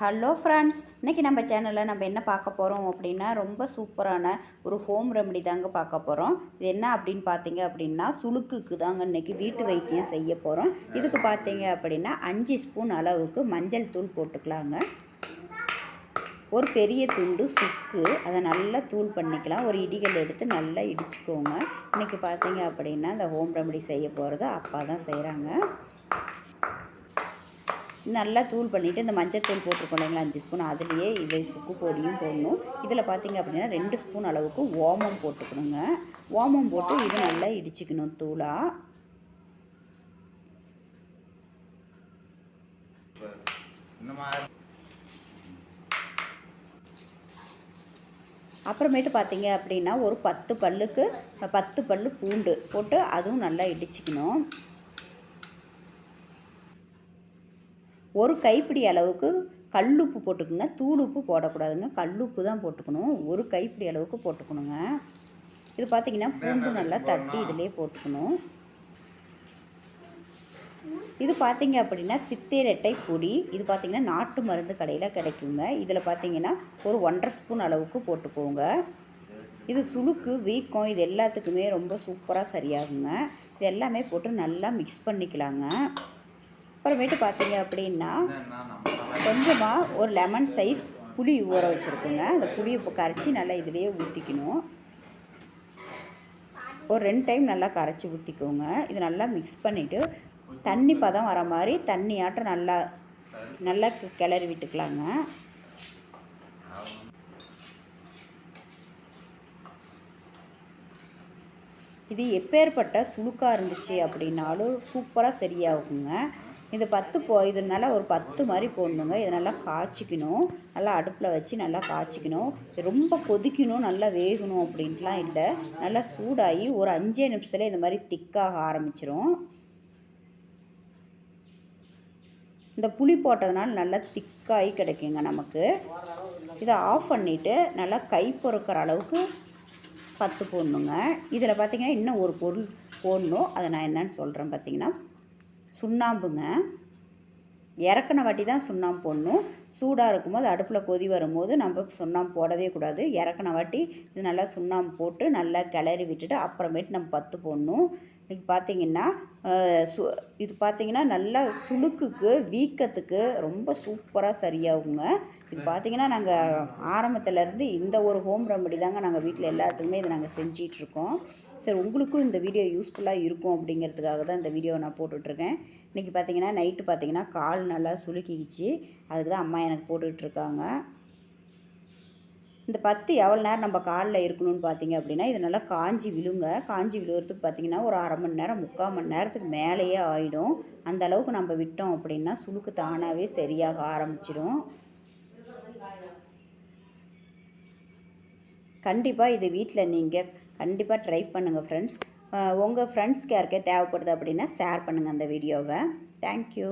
Hello friends இன்றைக்கி நம்ம சேனலில் நம்ம என்ன பார்க்க போகிறோம் அப்படின்னா ரொம்ப சூப்பரான ஒரு ஹோம் ரெமடி தாங்க பார்க்க போகிறோம் இது என்ன அப்படின்னு பார்த்தீங்க அப்படின்னா சுளுக்குக்கு தாங்க இன்றைக்கி வீட்டு வைத்தியம் செய்ய போகிறோம் இதுக்கு பார்த்தீங்க அப்படின்னா அஞ்சு ஸ்பூன் அளவுக்கு மஞ்சள் தூள் போட்டுக்கலாங்க. ஒரு பெரிய துண்டு சுக்கு அதை நல்லா தூள் பண்ணிக்கலாம். ஒரு இடிகள் எடுத்து நல்லா இடிச்சுக்கோங்க. இன்றைக்கி பார்த்தீங்க அப்படின்னா இந்த ஹோம் ரெமடி செய்ய போகிறது அப்பா தான் செய்கிறாங்க நல்லா தூள் பண்ணிவிட்டு இந்த மஞ்சள் தூள் போட்டிருக்கோம் இல்லைங்களா அஞ்சு ஸ்பூன். அதுலேயே இதை சுக்கு பொடியும் போடணும். இதில் பார்த்தீங்க அப்படின்னா ரெண்டு ஸ்பூன் அளவுக்கு ஓமம் போட்டுக்கணுங்க. ஓமம் போட்டு இது நல்லா இடிச்சிக்கணும் தூளாக அப்புறமேட்டு பார்த்தீங்க அப்படின்னா ஒரு பத்து பல்லுக்கு பத்து பல்லு பூண்டு போட்டு அதுவும் நல்லா இடிச்சிக்கணும். ஒரு கைப்பிடி அளவுக்கு கல்லுப்பு போட்டுக்கோங்க. தூள் உப்பு போடக்கூடாதுங்க. கல்லுப்பு தான் போட்டுக்கணும். ஒரு கைப்பிடி அளவுக்கு போட்டுக்கணுங்க. இது பார்த்திங்கன்னா பூண்டு நல்லா தட்டி இதிலே போட்டுக்கணும். இது பார்த்தீங்க அப்படின்னா சித்தேரட்டை பொடி. இது பார்த்திங்கன்னா நாட்டு மருந்து கடையில் கிடைக்குங்க. இதில் பார்த்தீங்கன்னா ஒரு ஒன்றரை ஸ்பூன் அளவுக்கு போட்டுக்கோங்க. இது சுளுக்கு வீக்கம் இது எல்லாத்துக்குமே ரொம்ப சூப்பராக சரியாகுங்க. இது எல்லாமே போட்டு நல்லா மிக்ஸ் பண்ணிக்கலாங்க. அப்புறமேட்டு பார்த்தீங்க அப்படின்னா கொஞ்சமாக ஒரு லெமன் சைஸ் புளி ஊற வச்சுருக்குங்க. அந்த புளியை இப்போ கரைச்சி நல்லா இதிலேயே ஊற்றிக்கணும் ஒரு ரெண்டு டைம் நல்லா கரைச்சி ஊற்றிக்கோங்க இது நல்லா மிக்ஸ் பண்ணிவிட்டு தண்ணி பதம் வர மாதிரி தண்ணி ஆட்டம் நல்லா நல்லா கிளறி விட்டுக்கலாங்க. இது எப்பேற்பட்ட சுழுக்காக இருந்துச்சு அப்படின்னாலும் சூப்பராக சரியாகுங்க. இது பத்து போ இதனால் ஒரு பத்து மாதிரி போடணுங்க. இதை நல்லா காய்ச்சிக்கணும். நல்லா அடுப்பில் வச்சு நல்லா காய்ச்சிக்கணும். ரொம்ப கொதிக்கணும் நல்லா வேகணும் அப்படின்ட்டுலாம் இல்லை. நல்லா சூடாகி ஒரு அஞ்சே நிமிஷத்தில் இந்த மாதிரி திக்காக ஆரம்பிச்சிரும். இந்த புளி போட்டதுனால நல்லா திக்காகி கிடைக்குங்க நமக்கு. இதை ஆஃப் பண்ணிவிட்டு நல்லா கை பொறுக்கிற அளவுக்கு பத்து போடணுங்க. இதில் பார்த்திங்கன்னா இன்னும் ஒரு பொருள் போடணும். அதை நான் என்னன்னு சொல்கிறேன் பார்த்திங்கன்னா சுண்ணாம்புங்க. இறக்குன வாட்டி தான் சுண்ணாம்பு போடணும். சூடாக இருக்கும்போது அடுப்பில் கொதி வரும்போது நம்ம சுண்ணாம்பு போடவே கூடாது. இறக்குன வாட்டி இது நல்லா சுண்ணாம்பு போட்டு நல்லா கிளறி விட்டுட்டு அப்புறமேட்டு நம்ம பத்து போடணும். இன்றைக்கி பார்த்திங்கன்னா சு இது பார்த்திங்கன்னா நல்லா சுளுக்குக்கு வீக்கத்துக்கு ரொம்ப சூப்பராக சரியாகுங்க. இது பார்த்திங்கன்னா நாங்கள் ஆரம்பத்துலேருந்து இந்த ஒரு ஹோம் ரெமடி தாங்க நாங்கள் வீட்டில் எல்லாத்துக்குமே இதை நாங்கள் செஞ்சிகிட்ருக்கோம் சரி உங்களுக்கும் இந்த வீடியோ யூஸ்ஃபுல்லாக இருக்கும் அப்படிங்கிறதுக்காக தான் இந்த வீடியோ நான் போட்டுட்ருக்கேன். இன்றைக்கி பார்த்தீங்கன்னா நைட்டு பார்த்தீங்கன்னா கால் நல்லா சுலுக்கிச்சு அதுக்கு தான் அம்மா எனக்கு போட்டுட்ருக்காங்க. இந்த பத்து எவ்வளோ நேரம் நம்ம காலில் இருக்கணும்னு பார்த்தீங்க அப்படின்னா இது நல்லா காஞ்சி விழுங்க. காஞ்சி விழுகிறதுக்கு பார்த்திங்கன்னா ஒரு அரை மணி நேரம் முக்கால் மணி நேரத்துக்கு மேலேயே ஆகிடும் அந்த அளவுக்கு நம்ம விட்டோம் அப்படின்னா சுளுக்கு தானாகவே சரியாக ஆரம்பிச்சிடும் கண்டிப்பாக இது வீட்டில் நீங்கள் கண்டிப்பாக ட்ரை பண்ணுங்கள் ஃப்ரெண்ட்ஸ் உங்கள் ஃப்ரெண்ட்ஸ்க்கு யாருக்கே தேவைப்படுது அப்படின்னா ஷேர் பண்ணுங்கள் அந்த வீடியோவை தேங்க்யூ